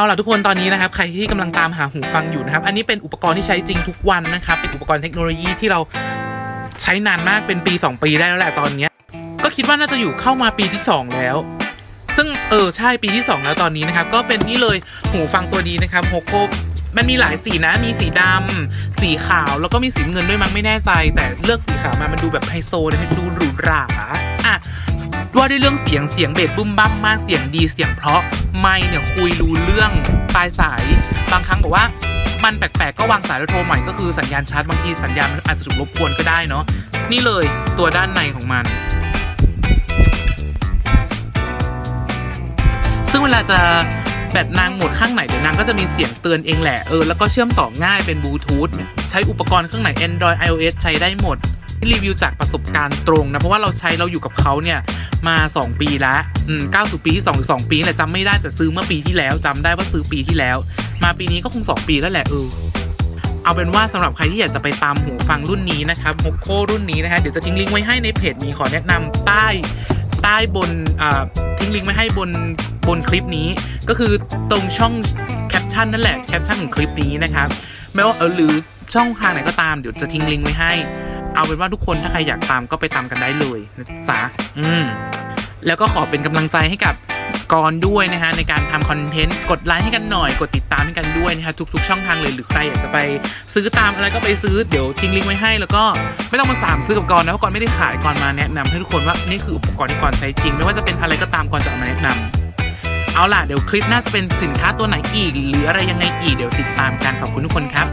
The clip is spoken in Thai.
เอาล่ะทุกคนตอนนี้นะครับใครที่กำลังตามหาหูฟังอยู่นะครับ อันนี้เป็นอุปกรณ์ที่ใช้จริงทุกวันนะครับ เป็นอุปกรณ์เทคโนโลยีที่เราใช้นานมากเป็นปี 2 ปีได้แล้วแหละตอนนี้ ก็คิดว่าน่าจะอยู่เข้ามาปีที่ 2 แล้ว ซึ่งเออใช่ปีที่ 2 แล้วตอนนี้นะครับ ก็เป็นนี่เลยหูฟังตัวนี้นะครับโฮโกมันมีหลายสีนะ มีสีดำ สีขาว แล้วก็มีสีเงินด้วยมั้งไม่แน่ใจ แต่เลือกสีขาวมา มันดูแบบไฮโซนะดูหรูหรา อะ ว่าด้วยเรื่องเสียง เสียงเบสบึ้มบั้มมาก เสียงดี เสียงเพราะ ไม่เนี่ยคุยรู้เรื่องปลายสาย บางครั้งบอกว่ามันแปลกๆก็วางสายแล้วโทรใหม่ก็คือสัญญาณชัดบางทีสัญญาณมันอาจจะถูกรบกวนก็ได้เนาะนี่เลยตัวด้านในของมัน ซึ่งเวลาจะแบตนางหมดข้างไหนเดี๋ยวนางก็จะมีเสียงเตือนเองแหละเออแล้วก็เชื่อมต่อง่ายเป็นบลูทูธใช้อุปกรณ์เครื่องไหน Android iOS ใช้ได้หมด รีวิวจากประสบการณ์ตรงนะเพราะว่าเราใช้เราอยู่กับเขาเนี่ยมา 2 ปีแล้วอืมก้าสู่ปีที่2หรือ2ปีนี่แหละจำไม่ได้แต่ซื้อเมื่อปีที่แล้วจำได้ว่าซื้อปีที่แล้ว มาปีนี้ก็คง 2 ปีแล้วแหละเออเอาเป็นว่าสำหรับใครที่อยากจะไปตามหูฟังรุ่นนี้นะครับโฮโครุ่นนี้นะคะเดี๋ยวจะทิ้งลิงก์ไว้ให้ในเพจนี้ขอแนะนำใต้ใต้บนอ่าทิ้งลิงก์ไว้ให้บนบนคลิปนี้ ก็คือตรงช่องแคปชั่นนั่นแหละแคปชั่นของคลิปนี้นะครับไม่ว่าเออหรือช่องทางไหนก็ตามเดี๋ยวจะทิ้งลิงก์ไว้ให้ เอาเป็นว่าทุกคนถ้าใครอยากตามก็ไปตามกันได้เลยนะจ๊ะอืมแล้วก็ขอเป็นกำลังใจให้กับกรด้วยนะฮะในการทำคอนเทนต์กดไลค์ให้กันหน่อย กดติดตามให้กันด้วยนะฮะทุก ๆ ช่องทางเลยหรือใครอยากจะไปซื้อตามอะไรก็ไปซื้อเดี๋ยวทิ้งลิงก์ไว้ให้ แล้วก็ไม่ต้องมาสามซื้อกับกรนะเพราะกรไม่ได้ขายกรมาแนะนำให้ทุกคนว่านี่คืออุปกรณ์ที่กรใช้จริง ไม่ว่าจะเป็นอะไรก็ตามกรจะมาแนะนำเอาล่ะเดี๋ยวคลิปหน้าจะเป็นสินค้าตัวไหนอีก หรืออะไรยังไงอีกเดี๋ยวติดตามกันขอบคุณทุกคนครับ